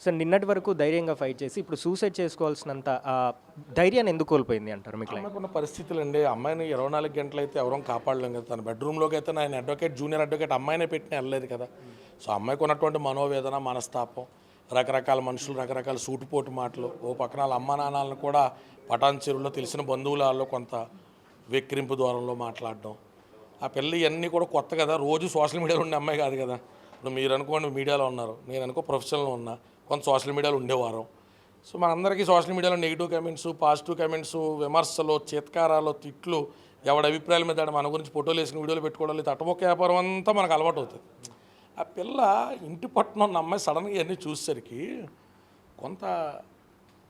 So నిన్నటి వరకు ధైర్యంగా ఫైట్ చేసి ఇప్పుడు సూసైడ్ చేసుకోవాల్సినంత ధైర్యాన్ని ఎందుకు కోల్పోయింది అంటారు మీకు అమ్మాయికున్న పరిస్థితులు అండి అమ్మాయిని ఇరవై నాలుగు గంటలు అయితే ఎవరో కాపాడలేం కదా తన బెడ్రూమ్లోకి అయితే ఆయన అడ్వకేట్ జూనియర్ అడ్వకేట్ అమ్మాయినే పెట్టిన వెళ్ళలేదు కదా. సో అమ్మాయికి ఉన్నటువంటి మనోవేదన మనస్తాపం రకరకాల మనుషులు రకరకాల సూటుపోటు మాటలు ఓ పక్కన వాళ్ళ అమ్మ నాన్నలను కూడా పటాన్ చెరువులో తెలిసిన బంధువులలో కొంత వెక్కిరింపు దూరంలో మాట్లాడడం. ఆ పిల్ల ఇవన్నీ కూడా కొత్త కదా రోజు సోషల్ మీడియాలో ఉండే అమ్మాయి కాదు కదా. ఇప్పుడు మీరు అనుకోండి మీడియాలో ఉన్నారు నేను అనుకో ప్రొఫెషనల్లో ఉన్నా కొంత సోషల్ మీడియాలో ఉండేవారం. సో మనందరికీ సోషల్ మీడియాలో నెగిటివ్ కమెంట్స్ పాజిటివ్ కమెంట్స్ విమర్శలు చిత్కారాలు తిట్లు ఎవడి అభిప్రాయాల మీద మన గురించి ఫోటోలు వేసిన వీడియోలు పెట్టుకోవడం లేదు. అట్టమొక్క వ్యాపారం అంతా మనకు అలవాటు అవుతుంది. ఆ పిల్ల ఇంటి పట్టున ఉన్న అమ్మాయి సడన్గా ఇవన్నీ చూసేసరికి కొంత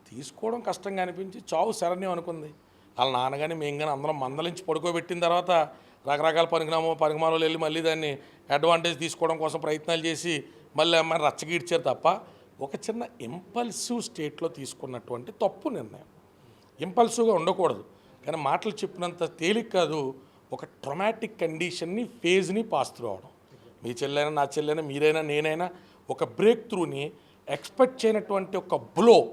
తీసుకోవడం కష్టంగా అనిపించి చావు శరణ్యం అనుకుంది. వాళ్ళ నాన్నగాని మేము కానీ అందరం మందలించి పడుకోబెట్టిన తర్వాత రకరకాల పనికినామో పనికిమాలో వెళ్ళి మళ్ళీ దాన్ని అడ్వాంటేజ్ తీసుకోవడం కోసం ప్రయత్నాలు చేసి మళ్ళీ అమ్మాయిని రచ్చగీడ్చారు తప్ప ఒక చిన్న ఇంపల్సివ్ స్టేట్లో తీసుకున్నటువంటి తప్పు నిర్ణయం. ఇంపల్సివ్గా ఉండకూడదు. కానీ మాటలు చెప్పినంత తేలిక కాదు. ఒక ట్రొమాటిక్ కండిషన్ని ఫేజ్ని పాస్ త్రూ అవడం మీ చెల్లైనా నా చెల్లైనా మీరైనా నేనైనా ఒక బ్రేక్ త్రూని ఎక్స్పెక్ట్ చేయనటువంటి ఒక బ్లో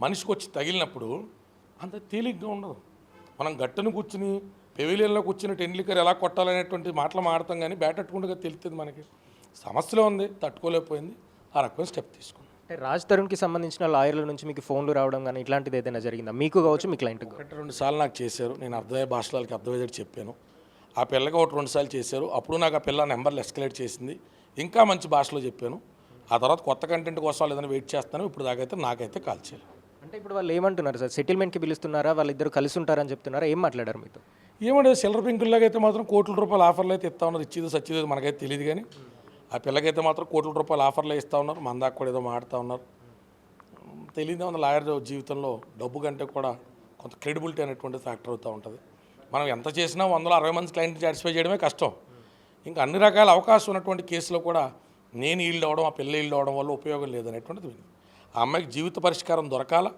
మనిషికి వచ్చి తగిలినప్పుడు అంత తేలిగ్గా ఉండదు. మనం గట్టును కూర్చుని పెవిలియన్లో కూర్చుని టెండ్లికర్ ఎలా కొట్టాలనేటువంటి మాటలు మాడతాం కానీ బ్యాట్ అట్టుకుంటే తెలుస్తుంది మనకి. సమస్యలో ఉంది తట్టుకోలేకపోయింది. ఆ రకమైన స్టెప్ తీసుకుంది అంటే రాజ్ తరుణ్కి సంబంధించిన లాయర్ల నుంచి మీకు ఫోన్లు రావడం కానీ ఇట్లాంటిది ఏదైనా జరిగిందా? మీకు కావచ్చు మీ కావచ్చు ఒకటి రెండు సార్లు నాకు చేశారు. నేను అర్థమయ్యే భాషలో వాళ్ళకి అర్థమయ్యేది చెప్పాను. ఆ పిల్లకి ఒకటి రెండు సార్లు చేశారు. అప్పుడు నాకు ఆ పిల్ల నెంబర్లు ఎస్కలేట్ చేసింది. ఇంకా మంచి భాషలో చెప్పాను. ఆ తర్వాత కొత్త కంటెంట్ కోసం వాళ్ళు ఏదైనా వెయిట్ చేస్తాను ఇప్పుడు దాకైతే నాకైతే కాల్ చేయాలి అంటే ఇప్పుడు వాళ్ళు ఏమంటున్నారు సార్? సెటిల్మెంట్కి పిలుస్తున్నారా? వాళ్ళిద్దరు కలిసి ఉంటారని చెప్తున్నారా? ఏం మాట్లాడారు మీతో? ఏమంటే సిల్లర పెంకుల్లాగా అయితే మాత్రం కోట్ల రూపాయల ఆఫర్లు అయితే ఇస్తా ఉన్నారు. ఇచ్చేది సచ్చేది మనకైతే తెలియదు కానీ ఆ పిల్లకైతే మాత్రం కోట్ల రూపాయలు ఆఫర్లు ఇస్తూ ఉన్నారు. మన దాకా కూడా ఏదో మాడుతూ ఉన్నారు. తెలియదు ఉంది లాయర్ జీవితంలో డబ్బు కంటే కూడా కొంత క్రెడిబిలిటీ అనేటువంటి ఫ్యాక్టర్ అవుతూ ఉంటుంది. మనం ఎంత చేసినా వందల అరవై మంది క్లయింట్ సాటిస్ఫై చేయడమే కష్టం. ఇంకా అన్ని రకాల అవకాశం ఉన్నటువంటి కేసులో కూడా నేను ఈల్డ్ అవ్వడం ఆ పిల్ల ఈల్డ్ అవ్వడం వల్ల ఉపయోగం లేదనేటువంటిది ఆ అమ్మాయికి జీవిత పరిష్కారం దొరకాల?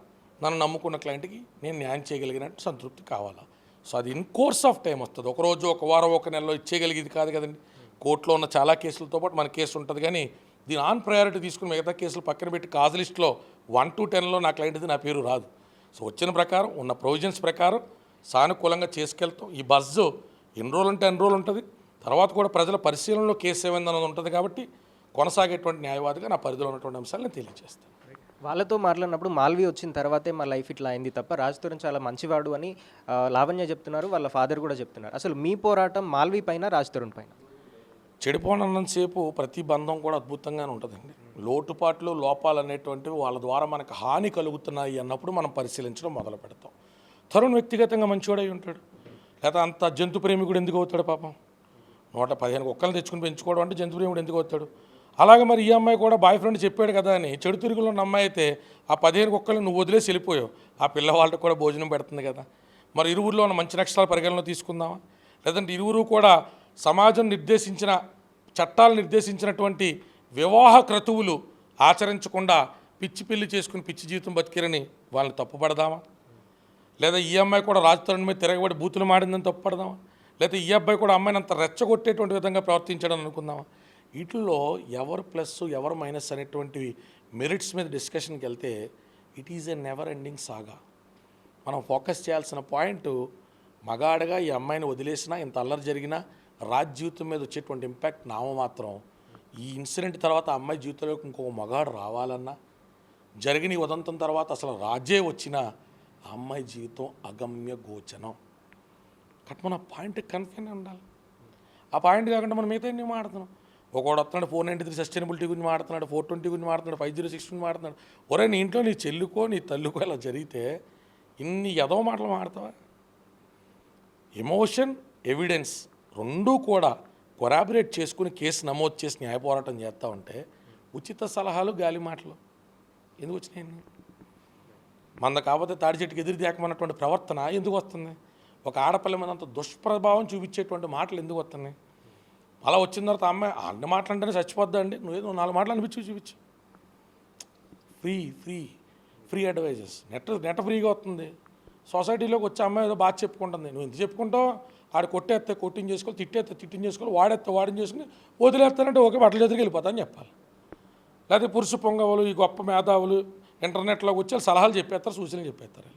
నన్ను నమ్ముకున్న క్లయింట్కి నేను న్యాయం చేయగలిగినట్టు సంతృప్తి కావాలా? సో అది ఇన్ కోర్స్ ఆఫ్ టైం వస్తుంది. ఒక రోజు ఒక వారం ఒక నెలలో ఇచ్చేయగలిగేది కాదు కదండి. కోర్టులో ఉన్న చాలా కేసులతో పాటు మన కేసు ఉంటుంది. కానీ దీని ఆన్ ప్రయారిటీ తీసుకుని మిగతా కేసులు పక్కన పెట్టి కాజ్ లిస్ట్లో వన్ టు టెన్లో నా క్లయింట్ది నా పేరు రాదు. సో వచ్చిన ప్రకారం ఉన్న ప్రొవిజన్స్ ప్రకారం సానుకూలంగా చేసుకెళ్తాం. ఈ బస్సు ఎన్ని రోజులు అంటే ఎన్ని రోజులు ఉంటుంది. తర్వాత కూడా ప్రజల పరిశీలనలో కేసు ఏమైందన్నది ఉంటుంది కాబట్టి కొనసాగేటువంటి న్యాయవాదిగా నా పరిధిలో ఉన్నటువంటి అంశాలను తెలియజేస్తాను. వాళ్ళతో మాట్లాడినప్పుడు మాల్వి వచ్చిన తర్వాతే మా లైఫ్ ఇట్లా అయింది తప్ప రాజ్ తరుణ్ చాలా మంచివాడు అని లావణ్య చెప్తున్నారు వాళ్ళ ఫాదర్ కూడా చెప్తున్నారు. అసలు మీ పోరాటం మాల్వి పైన రాజ్ తరుణ్ పైన? చెడిపోనంతసేపు ప్రతి బంధం కూడా అద్భుతంగానే ఉంటుందండి. లోటుపాట్లు లోపాలు అనేటువంటివి వాళ్ళ ద్వారా మనకు హాని కలుగుతున్నాయి అన్నప్పుడు మనం పరిశీలించడం మొదలు పెడతాం. తరుణ్ వ్యక్తిగతంగా మంచివాడై ఉంటాడు. లేదా అంత జంతు ప్రేమికుడు ఎందుకు అవుతాడు పాపం? నూట పదిహేను కుక్కలు తెచ్చుకుని పెంచుకోవడం అంటే జంతు ప్రేమికుడు ఎందుకు అవుతాడు? అలాగే మరి ఈ అమ్మాయి కూడా బాయ్ ఫ్రెండ్ చెప్పాడు కదా అని చెడు తిరుగులో ఉన్న అమ్మాయి అయితే ఆ పదిహేను కుక్కలు నువ్వు వదిలేసి వెళ్ళిపోయావు. ఆ పిల్లవాళ్ళకి కూడా భోజనం పెడుతుంది కదా. మరి ఇరువురిలో ఉన్న మంచి నక్షత్రాల పరిగణలో తీసుకుందామా? లేదంటే ఇరువురు కూడా సమాజం నిర్దేశించిన చట్టాలు నిర్దేశించినటువంటి వివాహ క్రతువులు ఆచరించకుండా పిచ్చి పెళ్ళి చేసుకుని పిచ్చి జీవితం బతికిరని వాళ్ళని తప్పుపడదామా? లేదా ఈ అమ్మాయి కూడా రాజతరుణ్ మీద తిరగబడి బూతులు మాడిందని తప్పుపడదామా? లేదా ఈ అబ్బాయి కూడా అమ్మాయిని అంత రెచ్చగొట్టేటువంటి విధంగా ప్రవర్తించడం అనుకుందామా? వీటిల్లో ఎవరు ప్లస్ ఎవరు మైనస్ అనేటువంటివి మెరిట్స్ మీద డిస్కషన్కి వెళ్తే it is a never ending saga. మనం ఫోకస్ చేయాల్సిన పాయింట్ మగాడగా ఈ అమ్మాయిని వదిలేసినా ఇంత అల్లరి జరిగినా రాజ్ జీవితం మీద వచ్చేటువంటి ఇంపాక్ట్ నామ మాత్రం ఈ ఇన్సిడెంట్ తర్వాత అమ్మాయి జీవితంలోకి ఇంకొక మగాడు రావాలన్నా జరిగిన ఉదంతం తర్వాత అసలు రాజే వచ్చిన అమ్మాయి జీవితం అగమ్య గోచనం కట్ మన పాయింట్ కన్ఫైన్ ఉండాలి. ఆ పాయింట్ కాకుండా మనం మిగతా ఎన్ని మాడుతున్నాం ఒకడు వస్తున్నాడు ఫోర్ నైంటీ త్రీ సస్టైనబిలిటీ గురించి మాడుతున్నాడు ఫోర్ ట్వంటీ గురించి మాడుతున్నాడు ఫైవ్ జీరో సిక్స్ గురించి మాడుతున్నాడు ఒరే నీ ఇంట్లో నీ చెల్లుకో నీ తల్లుకో ఇలా జరిగితే ఇన్ని ఎదవ మాటలు మాడతావా? ఎమోషన్ ఎవిడెన్స్ రెండూ కూడా కొరాబరేట్ చేసుకుని కేసు నమోదు చేసి న్యాయ పోరాటం చేస్తూ ఉంటే ఉచిత సలహాలు గాలి మాటలు. ఎందుకు వచ్చినాయి మంద కాకపోతే తాడి చెట్టుకి ఎదురు తేకమన్నటువంటి ప్రవర్తన ఎందుకు వస్తుంది? ఒక ఆడపిల్ల మీద అంత దుష్ప్రభావం చూపించేటువంటి మాటలు ఎందుకు వస్తున్నాయి? అలా వచ్చిన తర్వాత అమ్మాయి అన్ని మాటలు అంటేనే చచ్చిపోద్దా అండి? నువ్వేదో నాలుగు మాటలు అనిపించి చూపించు. Free free free advises net net ఫ్రీగా వస్తుంది. సొసైటీలోకి వచ్చే అమ్మాయి ఏదో బాగా చెప్పుకుంటుంది. నువ్వు ఎంత చెప్పుకుంటావు? ఆడ కొట్టేస్తే కొట్టింగ్ చేసుకోవాలి తిట్టేస్తే తిట్టింగ్ చేసుకోవాలి వాడేస్తే వాడిని చేసుకుని వదిలేస్తానంటే ఓకే బట్టలు ఎదురుకి వెళ్ళిపోతా చెప్పాలి. లేకపోతే పురుషు పొంగవులు ఈ గొప్ప మేధావులు ఇంటర్నెట్లోకి వచ్చి సలహాలు చెప్పేస్తారు సూచనలు చెప్పేస్తారు.